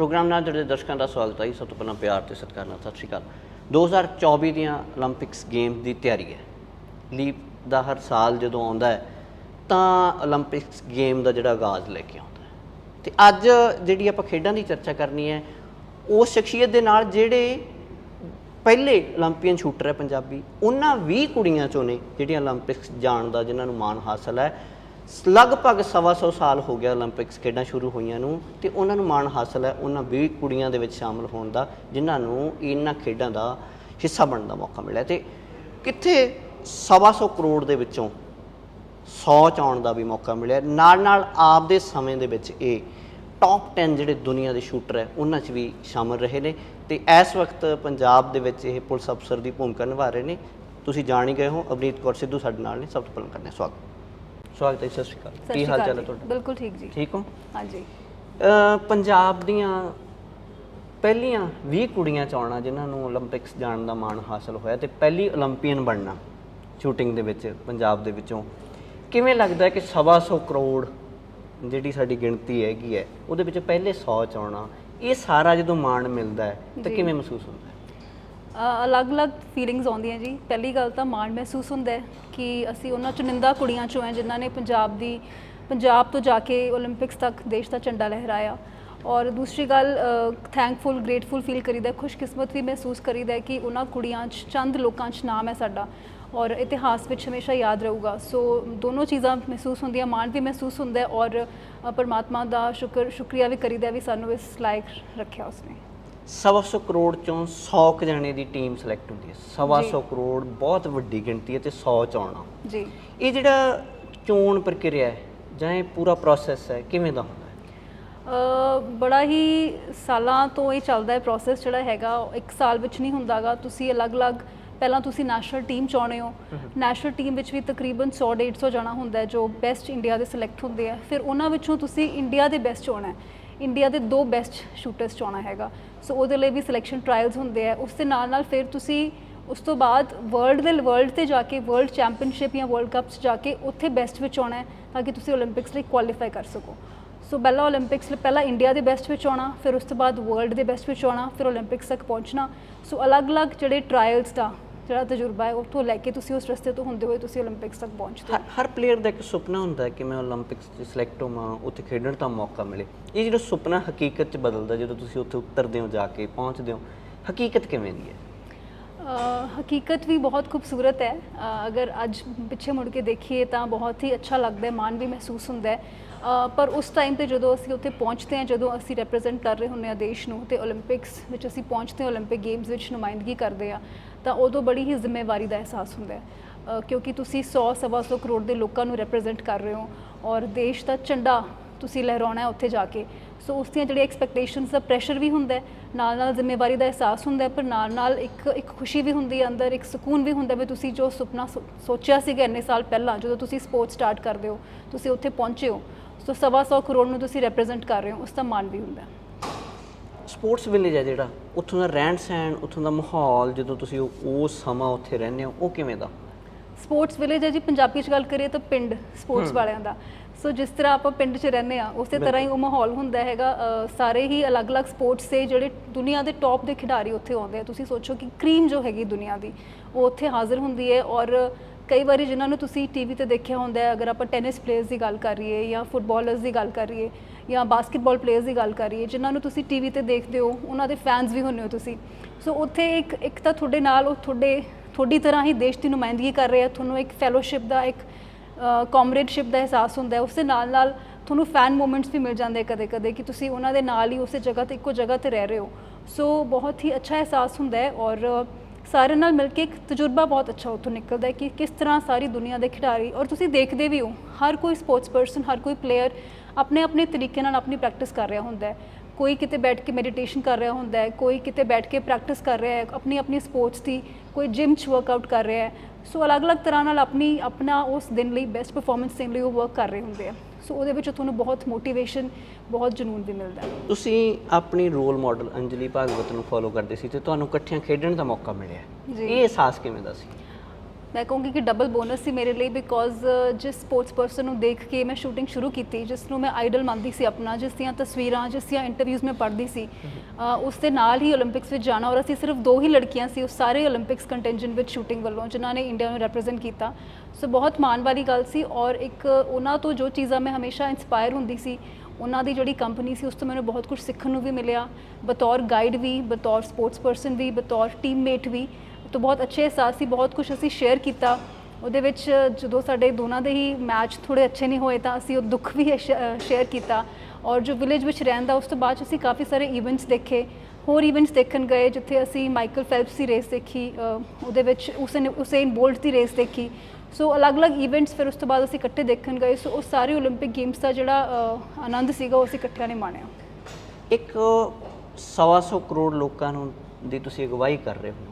Programme ਨਾਲ ਜੁੜੇ ਦਰਸ਼ਕਾਂ ਦਾ ਸਵਾਗਤ ਹੈ ਜੀ। ਸਭ ਤੋਂ ਪਹਿਲਾਂ ਪਿਆਰ ਤੇ ਸਤਿਕਾਰ ਨਾਲ ਸਤਿ ਸ਼੍ਰੀ ਅਕਾਲ। 2024 ਦੀਆਂ 올림픽ਸ ਗੇਮ ਦੀ ਤਿਆਰੀ ਹੈ। ਲੀਪ ਦਾ ਹਰ ਸਾਲ ਜਦੋਂ ਆਉਂਦਾ ਹੈ, ਤਾਂ 올림픽ਸ ਗੇਮ ਦਾ ਜਿਹੜਾ ਆਗਾਜ਼ ਲੈ ਕੇ ਆਉਂਦਾ ਹੈ। ਤੇ ਅੱਜ ਜਿਹੜੀ ਆਪਾਂ ਖੇਡਾਂ ਦੀ ਚਰਚਾ ਕਰਨੀ ਹੈ, ਉਸ ਸ਼ਖਸੀਅਤ ਦੇ ਨਾਲ ਜਿਹੜੇ ਪਹਿਲੇ 올림픽ੀਅਨ ਸ਼ੂਟਰ ਹੈ ਪੰਜਾਬੀ, ਉਹਨਾਂ 20 ਕੁੜੀਆਂ ਚੋਂ ਨੇ ਜਿਹੜੀਆਂ 올림픽ਸ ਜਾਣ ਦਾ, ਜਿਨ੍ਹਾਂ ਨੂੰ ਮਾਣ ਹਾਸਲ ਹੈ। ਲਗਭਗ 125 ਸਾਲ ਹੋ ਗਿਆ 올림픽ਸ ਖੇਡਾਂ ਸ਼ੁਰੂ ਹੋਈਆਂ ਨੂੰ ਤੇ ਉਹਨਾਂ ਨੂੰ ਮਾਣ ਹਾਸਲ ਹੈ, ਉਹਨਾਂ 20 ਕੁੜੀਆਂ ਦੇ ਵਿੱਚ ਸ਼ਾਮਲ ਹੋਣ ਦਾ, ਜਿਨ੍ਹਾਂ ਨੂੰ ਇਹਨਾਂ ਖੇਡਾਂ ਦਾ ਹਿੱਸਾ ਬਣਨ ਦਾ ਮੌਕਾ ਮਿਲਿਆ ਤੇ ਕਿੱਥੇ 125 ਕਰੋੜ ਦੇ ਵਿੱਚੋਂ 100 ਚ ਆਉਣ ਦਾ ਵੀ ਮੌਕਾ ਮਿਲਿਆ। ਨਾਲ ਨਾਲ ਆਪ ਦੇ ਸਮੇਂ ਦੇ ਵਿੱਚ ਇਹ ਟੌਪ 10 ਜਿਹੜੇ ਦੁਨੀਆ ਦੇ ਸ਼ੂਟਰ ਹੈ, ਉਹਨਾਂ 'ਚ ਵੀ ਸ਼ਾਮਲ ਰਹੇ ਨੇ ਤੇ ਇਸ ਵਕਤ ਪੰਜਾਬ ਦੇ ਵਿੱਚ ਇਹ ਪੁਲਿਸ ਅਫਸਰ ਦੀ ਭੂਮਿਕਾ ਨਿਭਾ ਰਹੇ ਨੇ। ਤੁਸੀਂ ਜਾਣ ਹੀ ਗਏ ਹੋ, ਅਵਨੀਤ ਕੌਰ ਸਿੱਧੂ ਸਾਡੇ ਨਾਲ ਨੇ, ਸਭ ਤੋਂ ਪਹਿਲਾਂ ਕਰਨੇ ਸਵਾਗਤ। ਸਵਾਗਤ ਹੈ ਸਤਿ ਸ਼੍ਰੀ ਅਕਾਲ। ਕੀ ਹਾਲ ਚਾਲ ਹੈ ਤੁਹਾਡਾ? ਬਿਲਕੁਲ ਠੀਕ ਜੀ। ਠੀਕ ਹੋ? ਹਾਂਜੀ। ਪੰਜਾਬ ਦੀਆਂ ਪਹਿਲੀਆਂ 20 ਕੁੜੀਆਂ ਚ ਆਉਣਾ ਜਿਨ੍ਹਾਂ ਨੂੰ 올림픽ਸ ਜਾਣ ਦਾ ਮਾਣ ਹਾਸਲ ਹੋਇਆ ਤੇ ਪਹਿਲੀ 올림픽ੀਅਨ ਬਣਨਾ ਸ਼ੂਟਿੰਗ ਦੇ ਵਿੱਚ ਪੰਜਾਬ ਦੇ ਵਿੱਚੋਂ। ਕਿਵੇਂ ਲੱਗਦਾ ਹੈ ਕਿ 750 ਕਰੋੜ ਜਿਹੜੀ ਸਾਡੀ ਗਿਣਤੀ ਹੈਗੀ ਹੈ ਉਹਦੇ ਵਿੱਚ ਪਹਿਲੇ 100 ਚ ਆਉਣਾ ਇਹ ਸਾਰਾ ਜਦੋਂ ਮਾਣ ਮਿਲਦਾ ਹੈ ਤਾਂ ਕਿਵੇਂ ਮਹਿਸੂਸ ਹੁੰਦਾ ਅਲੱਗ-ਅਲੱਗ ਫੀਲਿੰਗਸ ਆਉਂਦੀਆਂ ਜੀ। ਪਹਿਲੀ ਗੱਲ ਤਾਂ ਮਾਣ ਮਹਿਸੂਸ ਹੁੰਦਾ ਹੈ ਕਿ ਅਸੀਂ ਉਹਨਾਂ ਚੁਨਿੰਦਾ ਕੁੜੀਆਂ ਚੋਂ ਹਾਂ, ਜਿਨ੍ਹਾਂ ਨੇ ਪੰਜਾਬ ਦੀ, ਪੰਜਾਬ ਤੋਂ ਜਾ ਕੇ 올림픽ਸ ਤੱਕ ਦੇਸ਼ ਦਾ ਝੰਡਾ ਲਹਿਰਾਇਆ। ਔਰ ਦੂਸਰੀ ਗੱਲ ਥੈਂਕਫੁਲ ਗ੍ਰੇਟਫੁਲ ਫੀਲ ਕਰੀਦਾ ਖੁਸ਼ਕਿਸਮਤ ਵੀ ਮਹਿਸੂਸ ਕਰੀਦਾ ਕਿ ਉਹਨਾਂ ਕੁੜੀਆਂ 'ਚ, ਚੰਦ ਲੋਕਾਂ 'ਚ ਨਾਮ ਹੈ ਸਾਡਾ। ਔਰ ਇਤਿਹਾਸ ਵਿੱਚ ਹਮੇਸ਼ਾ ਯਾਦ ਰਹੂਗਾ। ਸੋ ਦੋਨੋਂ ਚੀਜ਼ਾਂ ਮਹਿਸੂਸ ਹੁੰਦੀਆਂ, ਮਾਣ ਵੀ ਮਹਿਸੂਸ ਹੁੰਦਾ ਔਰ ਪਰਮਾਤਮਾ ਦਾ ਸ਼ੁਕਰ, ਸ਼ੁਕਰੀਆ ਵੀ ਕਰੀਦਾ ਵੀ ਸਾਨੂੰ ਇਸ ਲਾਇਕ ਰੱਖਿਆ ਉਸਨੇ। ਸਵਾ ਸੌ ਕਰੋੜ ਚੋਂ 100 ਕੁ ਜਣੇ ਦੀ ਟੀਮ ਸਿਲੈਕਟ ਹੁੰਦੀ ਹੈ। ਸਵਾ ਜੀ। ਸੌ ਕਰੋੜ ਬਹੁਤ ਵੱਡੀ ਗਿਣਤੀ ਹੈ ਤੇ 100 ਚ ਆਉਣਾ। ਜੀ। ਇਹ ਜਿਹੜਾ ਚੋਣ ਪ੍ਰਕਿਰਿਆ ਹੈ ਜਾਂ ਇਹ ਪੂਰਾ ਪ੍ਰੋਸੈਸ ਹੈ ਕਿਵੇਂ ਦਾ ਹੁੰਦਾ ਹੈ? ਅ, ਬੜਾ ਹੀ ਸਾਲਾਂ ਤੋਂ ਇਹ ਚੱਲਦਾ ਹੈ ਪ੍ਰੋਸੈਸ ਜਿਹੜਾ ਹੈਗਾ ਇੱਕ ਸਾਲ ਵਿੱਚ ਨਹੀਂ ਹੁੰਦਾਗਾ। ਤੁਸੀਂ ਅਲੱਗ-ਅਲੱਗ ਪਹਿਲਾਂ ਤੁਸੀਂ ਨੈਸ਼ਨਲ ਟੀਮ ਚਾਹੁੰਦੇ ਹੋ। ਨੈਸ਼ਨਲ ਟੀਮ ਵਿੱਚ ਵੀ ਤਕਰੀਬਨ 100 150 ਜਣਾ ਹੁੰਦਾ ਹੈ ਜੋ ਬੈਸਟ ਇੰਡੀਆ ਦੇ ਸਿਲੈਕਟ ਹੁੰਦੇ ਆ। ਫਿਰ ਉਹਨਾਂ ਵਿੱਚੋਂ ਤੁਸੀਂ ਇੰਡੀਆ ਦੇ ਬੈਸਟ ਚੁਣਨਾ ਹੈ। ਇੰਡੀਆ ਦੇ ਦੋ ਬੈਸਟ ਸ਼ੂਟਰਸ ਚ ਆਉਣਾ ਹੈਗਾ। ਸੋ ਉਹਦੇ ਲਈ ਵੀ ਸਿਲੈਕਸ਼ਨ ਟ੍ਰਾਇਲਸ ਹੁੰਦੇ ਆ। ਉਸ ਦੇ ਨਾਲ ਨਾਲ ਫਿਰ ਤੁਸੀਂ ਉਸ ਤੋਂ ਬਾਅਦ ਵਰਲਡ ਦੇ ਵਰਲਡ ਤੇ ਜਾ ਕੇ ਵਰਲਡ ਚੈਂਪੀਅਨਸ਼ਿਪ ਜਾਂ ਵਰਲਡ ਕੱਪਸ ਜਾ ਕੇ ਉੱਥੇ ਬੈਸਟ ਵਿੱਚ ਆਉਣਾ ਹੈ ਤਾਂ ਕਿ ਤੁਸੀਂ 올림픽ਸ ਲਈ ਕੁਆਲੀਫਾਈ ਕਰ ਸਕੋ। ਸੋ ਪਹਿਲਾਂ 올림픽ਸ ਲਈ ਪਹਿਲਾਂ ਇੰਡੀਆ ਦੇ ਬੈਸਟ ਵਿੱਚ ਆਉਣਾ, ਫਿਰ ਉਸ ਤੋਂ ਬਾਅਦ ਵਰਲਡ ਦੇ ਬੈਸਟ ਵਿੱਚ ਆਉਣਾ, ਫਿਰ 올림픽ਸ ਤੱਕ ਪਹੁੰਚਣਾ। ਸੋ ਅਲੱਗ-ਅਲੱਗ ਜਿਹੜੇ ਟ੍ਰਾਇਲਸ ਦਾ ਜਿਹੜਾ ਤਜਰਬਾ ਹੈ ਉੱਥੋਂ ਲੈ ਕੇ ਤੁਸੀਂ ਉਸ ਰਸਤੇ ਤੋਂ ਹੁੰਦੇ ਹੋਏ ਤੁਸੀਂ 올림픽ਸ ਤੱਕ ਪਹੁੰਚਦੇ ਹੋ? ਹਰ ਪਲੇਅਰ ਦਾ ਇੱਕ ਸੁਪਨਾ ਹੁੰਦਾ ਹੈ ਕਿ ਮੈਂ 올림픽ਸ 'ਚ ਸਿਲੈਕਟ ਹੋਵਾਂ ਉੱਥੇ ਖੇਡਣ ਦਾ ਮੌਕਾ ਮਿਲੇ। ਇਹ ਜਿਹੜਾ ਸੁਪਨਾ ਹਕੀਕਤ 'ਚ ਬਦਲਦਾ ਜਦੋਂ ਤੁਸੀਂ ਉੱਥੇ ਉਤਰਦੇ ਹੋ ਜਾ ਕੇ ਪਹੁੰਚਦੇ ਹੋ ਹਕੀਕਤ ਕਿਵੇਂ ਦੀ ਹੈ? ਹਕੀਕਤ ਵੀ ਬਹੁਤ ਖੂਬਸੂਰਤ ਹੈ। ਅਗਰ ਅੱਜ ਪਿੱਛੇ ਮੁੜ ਕੇ ਦੇਖੀਏ ਤਾਂ ਬਹੁਤ ਹੀ ਅੱਛਾ ਲੱਗਦਾ ਹੈ ਮਾਣ ਵੀ ਮਹਿਸੂਸ ਹੁੰਦਾ ਹੈ। ਪਰ ਉਸ ਟਾਈਮ ਤੇ ਜਦੋਂ ਅਸੀਂ ਉੱਥੇ ਪਹੁੰਚਦੇ ਹਾਂ ਜਦੋਂ ਅਸੀਂ ਰਿਪਰੈਜ਼ੈਂਟ ਕਰ ਰਹੇ ਹੁੰਦੇ ਹਾਂ ਦੇਸ਼ ਨੂੰ ਤੇ 올림픽ਸ ਵਿੱਚ ਅਸੀਂ ਪਹੁੰਚਦੇ ਹਾਂ 올림픽 ਗੇਮਸ ਵਿੱਚ ਨੁਮਾਇੰਦਗੀ ਕਰਦੇ ਆ ਤਾਂ ਉਦੋਂ ਬੜੀ ਹੀ ਜ਼ਿੰਮੇਵਾਰੀ ਦਾ ਅਹਿਸਾਸ ਹੁੰਦਾ ਹੈ। ਕਿਉਂਕਿ ਤੁਸੀਂ 100 ਸਵਾ ਸੌ ਕਰੋੜ ਦੇ ਲੋਕਾਂ ਨੂੰ ਰਿਪਰੈਜ਼ੈਂਟ ਕਰ ਰਹੇ ਹੋ ਔਰ ਦੇਸ਼ ਦਾ ਝੰਡਾ ਤੁਸੀਂ ਲਹਿਰਾਉਣਾ ਹੈ ਉੱਥੇ ਜਾ ਕੇ। ਸੋ ਉਸ ਦੀਆਂ ਜਿਹੜੀਆਂ ਐਕਸਪੈਕਟੇਸ਼ਨਸ ਦਾ ਪ੍ਰੈਸ਼ਰ ਵੀ ਹੁੰਦਾ ਹੈ ਨਾਲ ਨਾਲ ਜ਼ਿੰਮੇਵਾਰੀ ਦਾ ਅਹਿਸਾਸ ਹੁੰਦਾ ਹੈ, ਪਰ ਨਾਲ ਨਾਲ ਇੱਕ ਇੱਕ ਖੁਸ਼ੀ ਵੀ ਹੁੰਦੀ ਹੈ, ਅੰਦਰ ਇੱਕ ਸਕੂਨ ਵੀ ਹੁੰਦਾ ਵੀ ਤੁਸੀਂ ਜੋ ਸੁਪਨਾ ਸੋ- ਸੋਚਿਆ ਸੀਗਾ ਇੰਨੇ ਸਾਲ ਪਹਿਲਾਂ, ਜਦੋਂ ਤੁਸੀਂ ਸਪੋਰਟ ਸਟਾਰਟ ਕਰਦੇ ਹੋ, ਤੁਸੀਂ ਉੱਥੇ ਪਹੁੰਚੇ ਹੋ। ਸੋ ਸਵਾ ਸੌ ਕਰੋੜ ਨੂੰ ਤੁਸੀਂ ਰਿਪਰੈਜ਼ੈਂਟ ਕਰ ਰਹੇ ਹੋ, ਉਸ ਦਾ ਮਾਣ ਵੀ ਹੁੰਦਾ ਹੈ। ਸਪੋਰਟਸ ਵਿਲੇਜ ਹੈ ਜਿਹੜਾ ਉੱਥੋਂ ਦਾ ਰਹਿਣ ਸਹਿਣ ਉੱਥੋਂ ਦਾ ਮਾਹੌਲ ਜਦੋਂ ਤੁਸੀਂ ਉਹ ਸਮਾਂ ਉੱਥੇ ਰਹਿੰਦੇ ਹੋ ਉਹ ਕਿਵੇਂ ਦਾ? ਸਪੋਰਟਸ ਵਿਲੇਜ ਹੈ ਜੀ ਪੰਜਾਬੀ ਚ ਗੱਲ ਕਰੀਏ ਤਾਂ ਪਿੰਡ ਸਪੋਰਟਸ ਵਾਲਿਆਂ ਦਾ। ਸੋ ਜਿਸ ਤਰ੍ਹਾਂ ਆਪਾਂ ਪਿੰਡ 'ਚ ਰਹਿੰਦੇ ਆ ਉਸੇ ਤਰ੍ਹਾਂ ਹੀ ਉਹ ਮਾਹੌਲ ਹੁੰਦਾ ਹੈਗਾ ਸਾਰੇ ਹੀ ਅਲੱਗ-ਅਲੱਗ ਸਪੋਰਟਸ ਦੇ ਜਿਹੜੇ ਦੁਨੀਆ ਦੇ ਟੌਪ ਦੇ ਖਿਡਾਰੀ ਉੱਥੇ ਆਉਂਦੇ ਆ। ਤੁਸੀਂ ਸੋਚੋ ਕਿ ਕਰੀਮ ਜੋ ਹੈਗੀ ਦੁਨੀਆ ਦੀ ਉਹ ਉੱਥੇ ਹਾਜ਼ਰ ਹੁੰਦੀ ਹੈ ਔਰ ਕਈ ਵਾਰੀ ਜਿਨ੍ਹਾਂ ਨੂੰ ਤੁਸੀਂ ਟੀਵੀ ਤੇ ਦੇਖਿਆ ਹੁੰਦਾ ਹੈ, ਅਗਰ ਆਪਾਂ ਟੈਨਿਸ ਪਲੇਅਰਸ ਦੀ ਗੱਲ ਕਰੀਏ ਜਾਂ ਫੁੱਟਬਾਲਰਸ ਦੀ ਗੱਲ ਕਰੀਏ ਜਾਂ ਬਾਸਕਟਬਾਲ ਪਲੇਅਰਸ ਦੀ ਗੱਲ ਕਰੀਏ ਜਿਨ੍ਹਾਂ ਨੂੰ ਤੁਸੀਂ ਟੀਵੀ ਤੇ ਦੇਖਦੇ ਹੋ, ਉਹਨਾਂ ਦੇ ਫੈਨਸ ਵੀ ਹੁੰਦੇ ਹੋ ਤੁਸੀਂ। ਸੋ ਉੱਥੇ ਇੱਕ ਇੱਕ ਤਾਂ ਤੁਹਾਡੇ ਨਾਲ ਉਹ ਤੁਹਾਡੇ, ਤੁਹਾਡੀ ਤਰ੍ਹਾਂ ਹੀ ਦੇਸ਼ ਦੀ ਨੁਮਾਇੰਦਗੀ ਕਰ ਰਹੇ ਆ ਤੁਹਾਨੂੰ ਇੱਕ ਫੈਲੋਸ਼ਿਪ ਦਾ ਇੱਕ ਕਾਮਰੇਡਸ਼ਿਪ ਦਾ ਅਹਿਸਾਸ ਹੁੰਦਾ ਹੈ, ਉਸ ਦੇ ਨਾਲ ਨਾਲ ਤੁਹਾਨੂੰ ਫੈਨ ਮੂਮੈਂਟਸ ਵੀ ਮਿਲ ਜਾਂਦੇ ਕਦੇ ਕਦੇ ਕਿ ਤੁਸੀਂ ਉਹਨਾਂ ਦੇ ਨਾਲ ਹੀ ਉਸੇ ਜਗ੍ਹਾ ਤੇ, ਇੱਕੋ ਜਗ੍ਹਾ ਤੇ ਰਹਿ ਰਹੇ ਹੋ। ਸੋ ਬਹੁਤ ਹੀ ਅੱਛਾ ਅਹਿਸਾਸ ਹੁੰਦਾ ਹੈ ਔਰ ਸਾਰਿਆਂ ਨਾਲ ਮਿਲ ਕੇ ਇੱਕ ਤਜਰਬਾ ਬਹੁਤ ਅੱਛਾ ਉੱਥੋਂ ਨਿਕਲਦਾ ਹੈ ਕਿ ਕਿਸ ਤਰ੍ਹਾਂ ਸਾਰੀ ਦੁਨੀਆ ਦੇ ਖਿਡਾਰੀ, ਔਰ ਤੁਸੀਂ ਦੇਖਦੇ ਵੀ ਹੋ, ਹਰ ਕੋਈ ਸਪੋਰਟਸ ਪਰਸਨ ਹਰ ਕੋਈ ਪਲੇਅਰ ਆਪਣੇ ਆਪਣੇ ਤਰੀਕੇ ਨਾਲ ਆਪਣੀ ਪ੍ਰੈਕਟਿਸ ਕਰ ਰਿਹਾ ਹੁੰਦਾ ਹੈ। ਕੋਈ ਕਿਤੇ ਬੈਠ ਕੇ ਮੈਡੀਟੇਸ਼ਨ ਕਰ ਰਿਹਾ ਹੁੰਦਾ ਹੈ, ਕੋਈ ਕਿਤੇ ਬੈਠ ਕੇ ਪ੍ਰੈਕਟਿਸ ਕਰ ਰਿਹਾ ਹੈ, ਆਪਣੀ ਆਪਣੀ ਸਪੋਰਟਸ ਦੀ ਕੋਈ ਜਿਮ 'ਚ ਵਰਕਆਊਟ ਕਰ ਰਿਹਾ ਹੈ। ਸੋ ਅਲੱਗ-ਅਲੱਗ ਤਰ੍ਹਾਂ ਨਾਲ ਆਪਣੀ, ਆਪਣਾ ਉਸ ਦਿਨ ਲਈ ਬੈਸਟ ਪਰਫਾਰਮੈਂਸ ਦੇਣ ਲਈ ਉਹ ਵਰਕ ਕਰ ਰਹੇ ਹੁੰਦੇ ਆ। ਸੋ ਉਹਦੇ ਵਿੱਚ ਤੁਹਾਨੂੰ ਬਹੁਤ ਮੋਟੀਵੇਸ਼ਨ ਬਹੁਤ ਜਨੂਨ ਵੀ ਮਿਲਦਾ ਤੁਸੀਂ ਆਪਣੀ ਰੋਲ ਮਾਡਲ ਅੰਜਲੀ ਭਾਗਵਤ ਨੂੰ ਫੋਲੋ ਕਰਦੇ ਸੀ ਤੇ ਤੁਹਾਨੂੰ ਇਕੱਠਿਆਂ ਖੇਡਣ ਦਾ ਮੌਕਾ ਮਿਲਿਆ। ਇਹ ਅਹਿਸਾਸ ਕਿਵੇਂ ਦਾ ਸੀ? ਮੈਂ ਕਹੂੰਗੀ ਕਿ ਡਬਲ ਬੋਨਸ ਸੀ ਮੇਰੇ ਲਈ ਬਿਕੋਜ਼ ਜਿਸ ਸਪੋਰਟਸ ਪਰਸਨ ਨੂੰ ਦੇਖ ਕੇ ਮੈਂ ਸ਼ੂਟਿੰਗ ਸ਼ੁਰੂ ਕੀਤੀ, ਜਿਸ ਨੂੰ ਮੈਂ ਆਈਡਲ ਮੰਨਦੀ ਸੀ ਆਪਣਾ, ਜਿਸ ਦੀਆਂ ਤਸਵੀਰਾਂ, ਜਿਸ ਦੀਆਂ ਇੰਟਰਵਿਊਜ਼ ਮੈਂ ਪੜ੍ਹਦੀ ਸੀ ਉਸ ਦੇ ਨਾਲ ਹੀ 올림픽ਸ ਵਿੱਚ ਜਾਣਾ ਔਰ ਅਸੀਂ ਸਿਰਫ ਦੋ ਹੀ ਲੜਕੀਆਂ ਸੀ ਉਹ ਸਾਰੇ 올림픽ਸ ਕੰਟੈਂਜੈਂਟ ਵਿੱਚ ਸ਼ੂਟਿੰਗ ਵੱਲੋਂ, ਜਿਨ੍ਹਾਂ ਨੇ ਇੰਡੀਆ ਨੂੰ ਰਿਪਰੈਜ਼ੈਂਟ ਕੀਤਾ। ਸੋ ਬਹੁਤ ਮਾਣ ਵਾਲੀ ਗੱਲ ਸੀ ਔਰ ਇੱਕ ਉਹਨਾਂ ਤੋਂ ਜੋ ਚੀਜ਼ਾਂ ਮੈਂ ਹਮੇਸ਼ਾ ਇਨਸਪਾਇਰ ਹੁੰਦੀ ਸੀ, ਉਹਨਾਂ ਦੀ ਜਿਹੜੀ ਕੰਪਨੀ ਸੀ ਉਸ ਤੋਂ ਮੈਨੂੰ ਬਹੁਤ ਕੁਝ ਸਿੱਖਣ ਨੂੰ ਵੀ ਮਿਲਿਆ। ਬਤੌਰ ਗਾਈਡ ਵੀ, ਬਤੌਰ ਸਪੋਰਟਸ ਪਰਸਨ ਵੀ, ਬਤੌਰ ਟੀਮਮੇਟ ਵੀ। ਤਾਂ ਬਹੁਤ ਅੱਛੇ ਅਹਿਸਾਸ ਸੀ ਬਹੁਤ ਕੁਝ ਅਸੀਂ ਸ਼ੇਅਰ ਕੀਤਾ ਉਹਦੇ ਵਿੱਚ ਜਦੋਂ ਸਾਡੇ ਦੋਨਾਂ ਦੇ ਹੀ ਮੈਚ ਥੋੜੇ ਅੱਛੇ ਨਹੀਂ ਹੋਏ ਤਾਂ ਅਸੀਂ ਉਹ ਦੁੱਖ ਵੀ ਸ਼ੇਅਰ ਕੀਤਾ ਔਰ ਜੋ ਵਿਲੇਜ ਵਿੱਚ ਰਹਿਣ ਦਾ ਉਸ ਤੋਂ ਬਾਅਦ 'ਚ ਅਸੀਂ ਕਾਫੀ ਸਾਰੇ ਇਵੈਂਟਸ ਦੇਖੇ ਹੋਰ ਇਵੈਂਟਸ ਦੇਖਣ ਗਏ ਜਿੱਥੇ ਅਸੀਂ ਮਾਈਕਲ ਫੈਲਪਸ ਦੀ ਰੇਸ ਦੇਖੀ ਅ, ਉਹਦੇ ਵਿੱਚ ਉਸੇਨ ਉਸੇਨ ਬੋਲਟ ਦੀ ਰੇਸ ਦੇਖੀ ਸੋ ਅਲੱਗ-ਅਲੱਗ ਇਵੈਂਟਸ ਫਿਰ ਉਸ ਤੋਂ ਬਾਅਦ ਅਸੀਂ ਇਕੱਠੇ ਦੇਖਣ ਗਏ ਸੋ ਉਹ ਸਾਰੇ 올림픽 ਗੇਮਸ ਦਾ ਜਿਹੜਾ ਅ, ਆਨੰਦ ਸੀਗਾ ਉਹ ਅਸੀਂ ਇਕੱਠਿਆਂ ਨੇ ਮਾਣਿਆ ਇੱਕ ਸਵਾ ਸੌ ਕਰੋੜ ਲੋਕਾਂ ਨੂੰ ਦੀ ਤੁਸੀਂ ਅਗਵਾਈ ਕਰ ਰਹੇ ਹੋ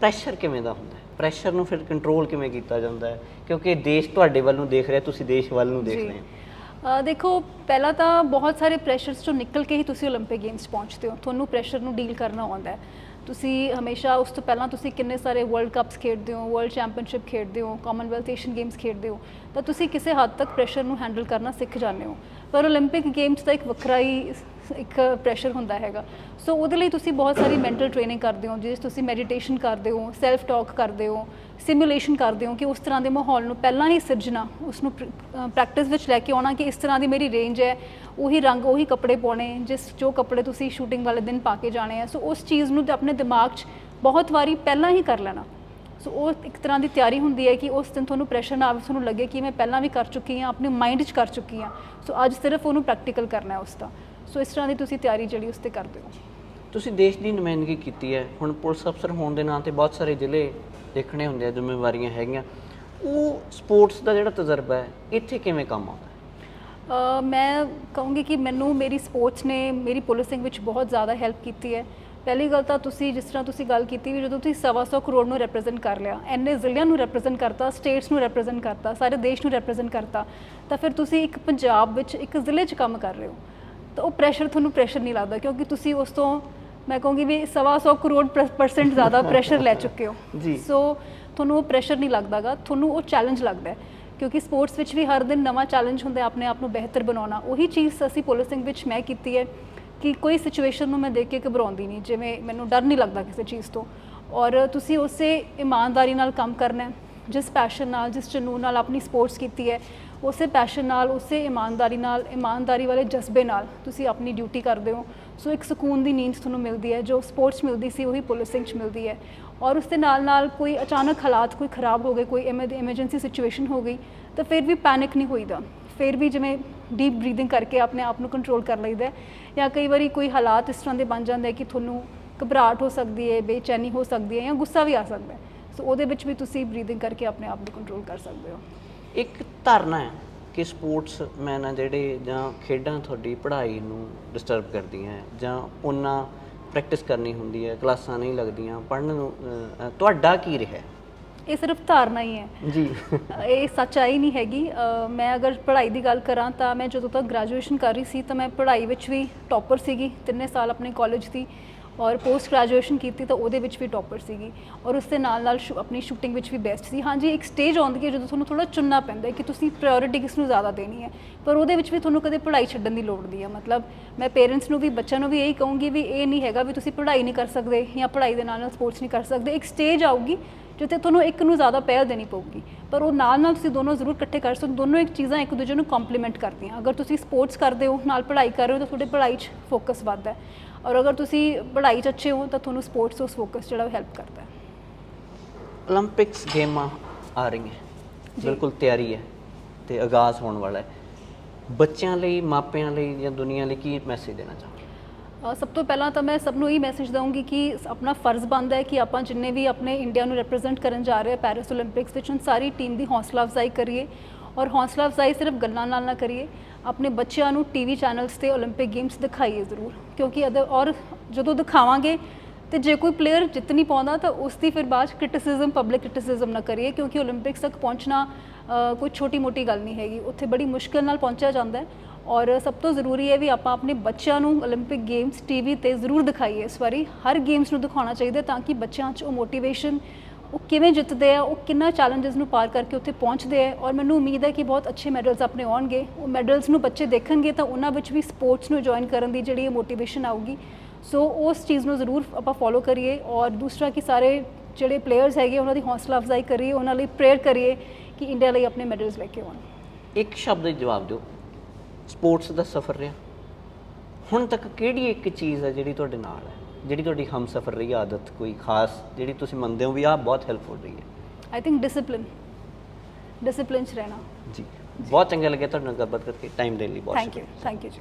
ਪ੍ਰੈਸ਼ਰ ਕਿਵੇਂ ਦਾ ਹੁੰਦਾ ਹੈ ਪ੍ਰੈਸ਼ਰ ਨੂੰ ਫਿਰ ਕੰਟਰੋਲ ਕਿਵੇਂ ਕੀਤਾ ਜਾਂਦਾ ਹੈ ਕਿਉਂਕਿ ਦੇਸ਼ ਤੁਹਾਡੇ ਵੱਲ ਨੂੰ ਦੇਖ ਰਿਹਾ ਤੁਸੀਂ ਦੇਸ਼ ਵੱਲ ਨੂੰ ਦੇਖ ਜੀ। ਰਹੇ ਹੋ ਅ, ਦੇਖੋ ਪਹਿਲਾਂ ਤਾਂ ਬਹੁਤ ਸਾਰੇ ਪ੍ਰੈਸ਼ਰਸ ਤੋਂ ਨਿਕਲ ਕੇ ਹੀ ਤੁਸੀਂ 올림픽 ਗੇਮਸ ਪਹੁੰਚਦੇ ਹੋ ਤੁਹਾਨੂੰ ਪ੍ਰੈਸ਼ਰ ਨੂੰ ਡੀਲ ਕਰਨਾ ਆਉਂਦਾ ਹੈ ਤੁਸੀਂ ਹਮੇਸ਼ਾ ਉਸ ਤੋਂ ਪਹਿਲਾਂ ਤੁਸੀਂ ਕਿੰਨੇ ਸਾਰੇ ਵਰਲਡ ਕੱਪਸ ਖੇਡਦੇ ਹੋ ਵਰਲਡ ਚੈਂਪੀਅਨਸ਼ਿਪ ਖੇਡਦੇ ਹੋ ਕਾਮਨਵੈਲਥ ਏਸ਼ੀਅਨ ਗੇਮਸ ਖੇਡਦੇ ਹੋ ਤਾਂ ਤੁਸੀਂ ਕਿਸੇ ਹੱਦ ਤੱਕ ਪ੍ਰੈਸ਼ਰ ਨੂੰ ਹੈਂਡਲ ਕਰਨਾ ਸਿੱਖ ਜਾਂਦੇ ਹੋ ਪਰ 올림픽 ਗੇਮਸ ਦਾ ਇੱਕ ਵੱਖਰਾ ਹੀ ਇੱਕ ਪ੍ਰੈਸ਼ਰ ਹੁੰਦਾ ਹੈਗਾ। ਸੋ ਉਹਦੇ ਲਈ ਤੁਸੀਂ ਬਹੁਤ ਸਾਰੀ ਮੈਂਟਲ ਟ੍ਰੇਨਿੰਗ ਕਰਦੇ ਹੋ, ਜਿਸ ਤੁਸੀਂ ਮੈਡੀਟੇਸ਼ਨ ਕਰਦੇ ਹੋ ਸੈਲਫ ਟਾਕ ਕਰਦੇ ਹੋ ਸਿਮੂਲੇਸ਼ਨ ਕਰਦੇ ਹੋ ਕਿ ਉਸ ਤਰ੍ਹਾਂ ਦੇ ਮਾਹੌਲ ਨੂੰ ਪਹਿਲਾਂ ਹੀ ਸਿਰਜਣਾ ਉਸ ਨੂੰ ਪ੍ਰੈਕਟਿਸ ਵਿੱਚ ਲੈ ਕੇ ਆਉਣਾ ਕਿ ਇਸ ਤਰ੍ਹਾਂ ਦੀ ਮੇਰੀ ਰੇਂਜ ਹੈ, ਉਹੀ ਰੰਗ, ਉਹੀ ਕੱਪੜੇ ਪਾਉਣੇ, ਜਿਸ, ਜੋ ਕੱਪੜੇ ਤੁਸੀਂ ਸ਼ੂਟਿੰਗ ਵਾਲੇ ਦਿਨ ਪਾ ਕੇ ਜਾਣੇ ਆ। ਸੋ ਉਸ ਚੀਜ਼ ਨੂੰ ਆਪਣੇ ਦਿਮਾਗ 'ਚ ਬਹੁਤ ਵਾਰੀ ਪਹਿਲਾਂ ਹੀ ਕਰ ਲੈਣਾ। ਸੋ ਉਹ ਇੱਕ ਤਰ੍ਹਾਂ ਦੀ ਤਿਆਰੀ ਹੁੰਦੀ ਹੈ ਕਿ ਉਸ ਦਿਨ ਤੁਹਾਨੂੰ ਪ੍ਰੈਸ਼ਰ ਨਾ ਆਵੇ, ਤੁਹਾਨੂੰ ਲੱਗੇ ਕਿ ਮੈਂ ਪਹਿਲਾਂ ਵੀ ਕਰ ਚੁੱਕੀ ਹਾਂ, ਆਪਣੇ ਮਾਈਂਡ 'ਚ ਕਰ ਚੁੱਕੀ ਹਾਂ। ਸੋ ਅੱਜ ਸਿਰਫ ਉਹਨੂੰ ਪ੍ਰੈਕਟੀਕਲ ਕਰਨਾ ਹੈ ਉਸ ਦਾ। ਸੋ ਇਸ ਤਰ੍ਹਾਂ ਦੀ ਤੁਸੀਂ ਤਿਆਰੀ ਜਿਹੜੀ ਉਸ ਤੇ ਕਰਦੇ ਹੋ? ਤੁਸੀਂ ਦੇਸ਼ ਦੀ ਨੁਮਾਇੰਦਗੀ ਕੀਤੀ ਹੈ। ਹੁਣ ਪੁਲਿਸ ਅਫਸਰ ਹੋਣ ਦੇ ਨਾਂ ਤੇ ਬਹੁਤ ਸਾਰੇ ਜ਼ਿਲ੍ਹੇ ਦੇਖਣੇ ਹੁੰਦੇ ਆ ਜ਼ਿੰਮੇਵਾਰੀਆਂ ਹੈਗੀਆਂ। ਉਹ ਸਪੋਰਟਸ ਦਾ ਜਿਹੜਾ ਤਜਰਬਾ ਹੈ ਇੱਥੇ ਕਿਵੇਂ ਕੰਮ ਆਉਂਦਾ ਮੈਂ ਕਹੂੰਗੀ ਕਿ ਮੈਨੂੰ ਮੇਰੀ ਸਪੋਰਟਸ ਨੇ ਮੇਰੀ ਪੁਲਿਸਿੰਗ ਵਿੱਚ ਬਹੁਤ ਜ਼ਿਆਦਾ ਹੈਲਪ ਕੀਤੀ ਹੈ। ਪਹਿਲੀ ਗੱਲ ਤਾਂ ਤੁਸੀਂ ਜਿਸ ਤਰ੍ਹਾਂ ਤੁਸੀਂ ਗੱਲ ਕੀਤੀ ਵੀ ਜਦੋਂ ਤੁਸੀਂ ਸਵਾ ਸੌ ਕਰੋੜ ਨੂੰ ਰਿਪਰੈਜ਼ੈਂਟ ਕਰ ਲਿਆ ਐਨੇ ਜ਼ਿਲ੍ਹਿਆਂ ਨੂੰ ਰਿਪਰੈਜ਼ੈਂਟ ਕਰਤਾ ਸਟੇਟਸ ਨੂੰ ਰਿਪਰੈਜ਼ੈਂਟ ਕਰਤਾ ਸਾਰੇ ਦੇਸ਼ ਨੂੰ ਰਿਪਰੈਜ਼ੈਂਟ ਕਰਤਾ ਤਾਂ ਫਿਰ ਤੁਸੀਂ ਇੱਕ ਪੰਜਾਬ ਵਿੱਚ ਇੱਕ ਜ਼ਿਲ੍ਹੇ 'ਚ ਕੰਮ ਕਰ ਰਹੇ ਹੋ। ਤਾਂ ਉਹ ਪ੍ਰੈਸ਼ਰ ਤੁਹਾਨੂੰ ਪ੍ਰੈਸ਼ਰ ਨਹੀਂ ਲੱਗਦਾ ਕਿਉਂਕਿ ਤੁਸੀਂ ਉਸ ਤੋਂ ਮੈਂ ਕਹੂੰਗੀ ਵੀ ਸਵਾ ਸੌ ਕਰੋੜ ਪਰਸੈਂਟ ਜ਼ਿਆਦਾ ਪ੍ਰੈਸ਼ਰ ਲੈ ਚੁੱਕੇ ਹੋ। ਜੀ। ਸੋ ਤੁਹਾਨੂੰ ਉਹ ਪ੍ਰੈਸ਼ਰ ਨਹੀਂ ਲੱਗਦਾਗਾ ਤੁਹਾਨੂੰ ਉਹ ਚੈਲੰਜ ਲੱਗਦਾ ਹੈ। ਕਿਉਂਕਿ ਸਪੋਰਟਸ ਵਿੱਚ ਵੀ ਹਰ ਦਿਨ ਨਵਾਂ ਚੈਲੰਜ ਹੁੰਦਾ ਆਪਣੇ ਆਪ ਨੂੰ ਬਿਹਤਰ ਬਣਾਉਣਾ। ਉਹੀ ਚੀਜ਼ ਅਸੀਂ ਪੁਲਿਸਿੰਗ ਵਿੱਚ ਮੈਂ ਕੀਤੀ ਹੈ ਕਿ ਕੋਈ ਸਿਚੁਏਸ਼ਨ ਨੂੰ ਮੈਂ ਦੇਖ ਕੇ ਘਬਰਾਉਂਦੀ ਨਹੀਂ ਜਿਵੇਂ ਮੈਨੂੰ ਡਰ ਨਹੀਂ ਲੱਗਦਾ ਕਿਸੇ ਚੀਜ਼ ਤੋਂ। ਔਰ ਤੁਸੀਂ ਉਸੇ ਇਮਾਨਦਾਰੀ ਨਾਲ ਕੰਮ ਕਰਨਾ ਹੈ ਜਿਸ ਪੈਸ਼ਨ ਨਾਲ ਜਿਸ ਜਨੂਨ ਨਾਲ ਆਪਣੀ ਸਪੋਰਟਸ ਕੀਤੀ ਹੈ। ਉਸੇ ਪੈਸ਼ਨ ਨਾਲ, ਉਸੇ ਇਮਾਨਦਾਰੀ ਨਾਲ, ਇਮਾਨਦਾਰੀ ਵਾਲੇ ਜਜ਼ਬੇ ਨਾਲ ਤੁਸੀਂ ਆਪਣੀ ਡਿਊਟੀ ਕਰਦੇ ਹੋ। ਸੋ ਇੱਕ ਸਕੂਨ ਦੀ ਨੀਂਦ ਤੁਹਾਨੂੰ ਮਿਲਦੀ ਹੈ, ਜੋ ਸਪੋਰਟਸ ਮਿਲਦੀ ਸੀ, ਉਹੀ ਪੁਲਿਸਿੰਗ 'ਚ ਮਿਲਦੀ ਹੈ। ਔਰ ਉਸ ਦੇ ਨਾਲ ਨਾਲ ਕੋਈ ਅਚਾਨਕ ਹਾਲਾਤ ਕੋਈ ਖਰਾਬ ਹੋ ਗਏ, ਕੋਈ ਐਮਰਜੈਂਸੀ ਸਿਚੁਏਸ਼ਨ ਹੋ ਗਈ, ਤਾਂ ਫਿਰ ਵੀ ਪੈਨਿਕ ਨਹੀਂ ਹੋਈਦਾ। ਫਿਰ ਵੀ ਜਿਵੇਂ ਡੀਪ ਬਰੀਥਿੰਗ ਕਰਕੇ ਆਪਣੇ ਆਪ ਨੂੰ ਕੰਟਰੋਲ ਕਰ ਲਈਦਾ ਜਾਂ ਕਈ ਵਾਰੀ ਕੋਈ ਹਾਲਾਤ ਇਸ ਤਰ੍ਹਾਂ ਦੇ ਬਣ ਜਾਂਦੇ ਕਿ ਤੁਹਾਨੂੰ ਘਬਰਾਹਟ ਹੋ ਸਕਦੀ ਹੈ, ਬੇਚੈਨੀ ਹੋ ਸਕਦੀ ਹੈ ਜਾਂ ਗੁੱਸਾ ਵੀ ਆ ਸਕਦਾ ਸੋ ਉਹਦੇ ਵਿੱਚ ਵੀ ਤੁਸੀਂ ਬਰੀਥਿੰਗ ਕਰਕੇ ਆਪਣੇ ਆਪ ਨੂੰ ਕੰਟਰੋਲ ਕਰ ਸਕਦੇ ਹੋ। ਇੱਕ ਧਾਰਨਾ ਹੈ ਕਿ ਸਪੋਰਟਸ ਮੈਨ ਆ ਜਿਹੜੇ ਜਾਂ ਖੇਡਾਂ ਤੁਹਾਡੀ ਪੜ੍ਹਾਈ ਨੂੰ ਡਿਸਟਰਬ ਕਰਦੀਆਂ ਜਾਂ ਉਹਨਾਂ ਪ੍ਰੈਕਟਿਸ ਕਰਨੀ ਹੁੰਦੀ ਹੈ ਕਲਾਸਾਂ ਨਹੀਂ ਲੱਗਦੀਆਂ ਪੜ੍ਹਨ ਨੂੰ ਤੁਹਾਡਾ ਕੀ ਰਿਹਾ ਇਹ ਸਿਰਫ ਧਾਰਨਾ ਹੀ ਹੈ। ਜੀ। ਇਹ ਸੱਚਾਈ ਨਹੀਂ ਹੈਗੀ। ਮੈਂ ਅਗਰ ਪੜ੍ਹਾਈ ਦੀ ਗੱਲ ਕਰਾਂ ਤਾਂ ਮੈਂ ਜਦੋਂ ਤੱਕ ਗ੍ਰੈਜੂਏਸ਼ਨ ਕਰ ਰਹੀ ਸੀ ਤਾਂ ਮੈਂ ਪੜ੍ਹਾਈ ਵਿੱਚ ਵੀ ਟੌਪਰ ਸੀਗੀ ਤਿੰਨੇ ਸਾਲ ਆਪਣੇ ਕਾਲਜ ਦੀ। ਔਰ ਪੋਸਟ ਗ੍ਰੈਜੂਏਸ਼ਨ ਕੀਤੀ ਤਾਂ ਉਹਦੇ ਵਿੱਚ ਵੀ ਟੌਪਰ ਸੀਗੀ ਔਰ ਉਸ ਦੇ ਨਾਲ ਨਾਲ ਸ਼ੂ- ਆਪਣੀ ਸ਼ੂਟਿੰਗ ਵਿੱਚ ਵੀ ਬੈਸਟ ਸੀ। ਹਾਂਜੀ, ਇੱਕ ਸਟੇਜ ਆਉਂਦੀ ਹੈ ਜਦੋਂ ਤੁਹਾਨੂੰ ਥੋੜਾ ਚੁਣਨਾ ਪੈਂਦਾ ਹੈ ਕਿ ਤੁਸੀਂ ਪ੍ਰਾਇੋਰਟੀ ਕਿਸ ਨੂੰ ਜ਼ਿਆਦਾ ਦੇਣੀ ਹੈ। ਪਰ ਉਹਦੇ ਵਿੱਚ ਵੀ ਤੁਹਾਨੂੰ ਕਦੇ ਪੜ੍ਹਾਈ ਛੱਡਣ ਦੀ ਲੋੜ ਨਹੀਂ ਹੈ। ਮਤਲਬ ਮੈਂ ਪੇਰੈਂਟਸ ਨੂੰ ਵੀ, ਬੱਚਿਆਂ ਨੂੰ ਵੀ ਇਹੀ ਕਹੂੰਗੀ ਵੀ ਇਹ ਨਹੀਂ ਹੈਗਾ ਵੀ ਤੁਸੀਂ ਪੜ੍ਹਾਈ ਨਹੀਂ ਕਰ ਸਕਦੇ ਜਾਂ ਪੜ੍ਹਾਈ ਦੇ ਨਾਲ ਨਾਲ ਸਪੋਰਟਸ ਨਹੀਂ ਕਰ ਸਕਦੇ। ਇੱਕ ਸਟੇਜ ਆਊਗੀ ਜਿੱਥੇ ਤੁਹਾਨੂੰ ਇੱਕ ਨੂੰ ਜ਼ਿਆਦਾ ਪਹਿਲ ਦੇਣੀ ਪਊਗੀ। ਪਰ ਉਹ ਨਾਲ ਨਾਲ ਤੁਸੀਂ ਦੋਨੋਂ ਜ਼ਰੂਰ ਇਕੱਠੇ ਕਰ ਸਕਦੇ ਦੋਨੋਂ ਇੱਕ ਚੀਜ਼ਾਂ ਇੱਕ ਦੂਜੇ ਨੂੰ ਕੰਪਲੀਮੈਂਟ ਕਰਦੀਆਂ। ਅਗਰ ਤੁਸੀਂ ਸਪੋਰਟਸ ਕਰਦੇ ਹੋ, ਨਾਲ ਪੜ੍ਹਾਈ ਕਰ ਰਹੇ ਹੋ, ਤਾਂ ਤੁਹਾਡੇ ਪੜ੍ਹਾਈ 'ਚ ਫੋਕਸ ਵੱਧਦਾ ਹੈ। ਔਰ ਅਗਰ ਤੁਸੀਂ ਪੜ੍ਹਾਈ 'ਚ ਅੱਛੇ ਹੋ ਤਾਂ ਤੁਹਾਨੂੰ ਸਪੋਰਟਸ ਉਸ ਫੋਕਸ ਜਿਹੜਾ ਹੈਲਪ ਕਰਦਾ ਹੈ। 올림픽ਸ ਗੇਮਾਂ ਆ ਰਹੀਆਂ। ਬਿਲਕੁਲ ਤਿਆਰੀ ਹੈ ਤੇ ਆਗਾਜ਼ ਹੋਣ ਵਾਲਾ ਹੈ। ਬੱਚਿਆਂ ਲਈ ਮਾਪਿਆਂ ਲਈ ਜਾਂ ਦੁਨੀਆ ਲਈ ਕੀ ਮੈਸੇਜ ਦੇਣਾ ਚਾਹੁੰਦੇ ਸਭ ਤੋਂ ਪਹਿਲਾਂ ਤਾਂ ਮੈਂ ਸਭ ਨੂੰ ਇਹ ਮੈਸੇਜ ਦਵਾਂਗੀ ਕਿ ਆਪਣਾ ਫਰਜ਼ ਬਣਦਾ ਹੈ ਕਿ ਆਪਾਂ ਜਿੰਨੇ ਵੀ ਆਪਣੇ ਇੰਡੀਆ ਨੂੰ ਰਿਪਰੈਜ਼ੈਂਟ ਕਰਨ ਜਾ ਰਹੇ ਹਾਂ ਪੈਰਿਸ 올림픽ਸ ਵਿੱਚ ਹੁਣ ਸਾਰੀ ਟੀਮ ਦੀ ਹੌਸਲਾ ਅਫਜ਼ਾਈ ਕਰੀਏ। ਔਰ ਹੌਸਲਾ ਅਫਜ਼ਾਈ ਸਿਰਫ ਗੱਲਾਂ ਨਾਲ ਨਾ ਕਰੀਏ। ਆਪਣੇ ਬੱਚਿਆਂ ਨੂੰ ਟੀਵੀ ਚੈਨਲਸ ਤੇ 올림픽 ਗੇਮਸ ਦਿਖਾਈਏ ਜ਼ਰੂਰ, ਕਿਉਂਕਿ ਅਦਰ ਔਰ ਜਦੋਂ ਦਿਖਾਵਾਂਗੇ ਤੇ ਜੇ ਕੋਈ ਪਲੇਅਰ ਜਿੱਤ ਨਹੀਂ ਪਾਉਂਦਾ ਤਾਂ ਉਸ ਦੀ ਫਿਰ ਬਾਅਦ ਕ੍ਰਿਟਿਸਿਜ਼ਮ ਪਬਲਿਕ ਕ੍ਰਿਟਿਸਿਜ਼ਮ ਨਾ ਕਰੀਏ, ਕਿਉਂਕਿ 올림픽ਸ ਤੱਕ ਪਹੁੰਚਣਾ ਕੋਈ ਛੋਟੀ ਮੋਟੀ ਗੱਲ ਨਹੀਂ ਹੈਗੀ। ਉੱਥੇ ਬੜੀ ਮੁਸ਼ਕਲ ਨਾਲ ਪਹੁੰਚਿਆ ਜਾਂਦਾ ਹੈ ਔਰ ਸਭ ਤੋਂ ਜ਼ਰੂਰੀ ਹੈ ਵੀ ਆਪਾਂ ਆਪਣੇ ਬੱਚਿਆਂ ਨੂੰ 올림픽 ਗੇਮਸ ਟੀਵੀ ਤੇ ਜ਼ਰੂਰ ਦਿਖਾਈਏ। ਇਸ ਵਾਰੀ ਹਰ ਗੇਮਸ ਨੂੰ ਦਿਖਾਉਣਾ ਚਾਹੀਦਾ ਤਾਂ ਕਿ ਬੱਚਿਆਂ 'ਚ ਉਹ ਮੋਟੀਵੇਸ਼ਨ ਉਹ ਕਿਵੇਂ ਜਿੱਤਦੇ ਆ, ਉਹ ਕਿੰਨਾ ਚੈਲੰਜਸ ਨੂੰ ਪਾਰ ਕਰਕੇ ਉੱਥੇ ਪਹੁੰਚਦੇ ਆ ਔਰ ਮੈਨੂੰ ਉਮੀਦ ਹੈ ਕਿ ਬਹੁਤ ਅੱਛੇ ਮੈਡਲਸ ਆਪਣੇ ਆਉਣਗੇ। ਉਹ ਮੈਡਲਸ ਨੂੰ ਬੱਚੇ ਦੇਖਣਗੇ ਤਾਂ ਉਹਨਾਂ ਵਿੱਚ ਵੀ ਸਪੋਰਟਸ ਨੂੰ ਜੁਆਇਨ ਕਰਨ ਦੀ ਜਿਹੜੀ ਮੋਟੀਵੇਸ਼ਨ ਆਊਗੀ। ਸੋ ਉਸ ਚੀਜ਼ ਨੂੰ ਜ਼ਰੂਰ ਆਪਾਂ ਫੋਲੋ ਕਰੀਏ ਔਰ ਦੂਸਰਾ ਕਿ ਸਾਰੇ ਜਿਹੜੇ ਪਲੇਅਰਸ ਹੈਗੇ, ਉਹਨਾਂ ਦੀ ਹੌਸਲਾ ਅਫਜ਼ਾਈ ਕਰੀਏ, ਉਹਨਾਂ ਲਈ ਪ੍ਰੇਅਰ ਕਰੀਏ ਕਿ ਇੰਡੀਆ ਲਈ ਆਪਣੇ ਮੈਡਲਸ ਲੈ ਕੇ ਆਉਣ। ਇੱਕ ਸ਼ਬਦ ਵਿੱਚ ਜਵਾਬ ਦਿਓ। ਸਪੋਰਟਸ ਦਾ ਸਫ਼ਰ ਰਿਹਾ। ਹੁਣ ਤੱਕ ਕਿਹੜੀ ਇੱਕ ਚੀਜ਼ ਹੈ ਜਿਹੜੀ ਤੁਹਾਡੇ ਨਾਲ ਹੈ? ਜਿਹੜੀ ਤੁਹਾਡੀ ਹਮਸਫਰ ਰਹੀ ਆਦਤ ਕੋਈ ਖਾਸ ਜਿਹੜੀ ਤੁਸੀਂ ਮੰਨਦੇ ਹੋ ਵੀ ਆਹ ਬਹੁਤ ਹੈਲਪਫੁਲ ਰਹੀ ਹੈ? ਆਈ ਥਿੰਕ ਡਿਸਪਲਿਨ ਡਿਸਪਲਿਨ ਚ ਰਹਿਣਾ। ਜੀ। ਬਹੁਤ ਚੰਗਾ ਲੱਗਿਆ ਤੁਹਾਡੇ ਨਾਲ ਗੱਲਬਾਤ ਕਰਕੇ। ਟਾਈਮ ਦੇਣ ਲਈ ਬਹੁਤ ਥੈਂਕ ਯੂ ਥੈਂਕ ਯੂ ਜੀ